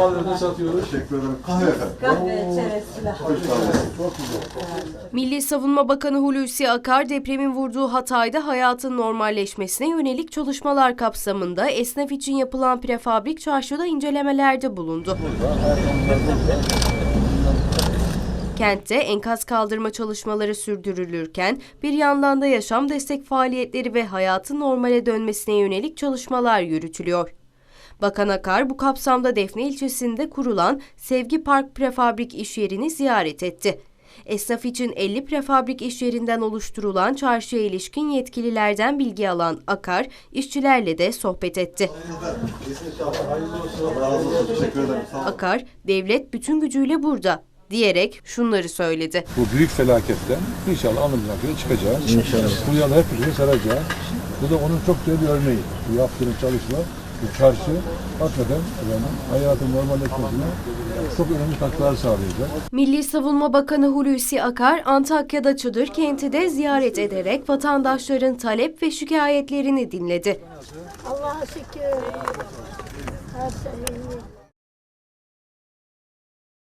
alıyoruz, satıyoruz? Teşekkür ederim. Kahve efendim. Kahve, çerez. Çok güzel. Milli Savunma Bakanı Hulusi Akar depremin vurduğu Hatay'da hayatın normalleşmesine yönelik çalışmalar kapsamında esnaf için yapılan prefabrik çarşıda incelemelerde bulundu. Kentte enkaz kaldırma çalışmaları sürdürülürken bir yandan da yaşam destek faaliyetleri ve hayatın normale dönmesine yönelik çalışmalar yürütülüyor. Bakan Akar bu kapsamda Defne ilçesinde kurulan Sevgi Park Prefabrik iş yerini ziyaret etti. Esnaf için 50 prefabrik iş yerinden oluşturulan çarşıya ilişkin yetkililerden bilgi alan Akar, işçilerle de sohbet etti. Akar, devlet bütün gücüyle burada diyerek şunları söyledi. bu büyük felaketten inşallah alnımızdan göre çıkacağız. İnşallah. Bu yalı hep birlikte saracağız. Bu da onun çok güzel bir örneği. Bu yaptığım çalışma, bu çarşı hakikaten efendim, hayatın normalleşmesine çok önemli katkılar sağlayacak. Milli Savunma Bakanı Hulusi Akar, Antakya'da Çadır kenti de ziyaret ederek vatandaşların talep ve şikayetlerini dinledi. Allah'a şükür. Her şey iyi.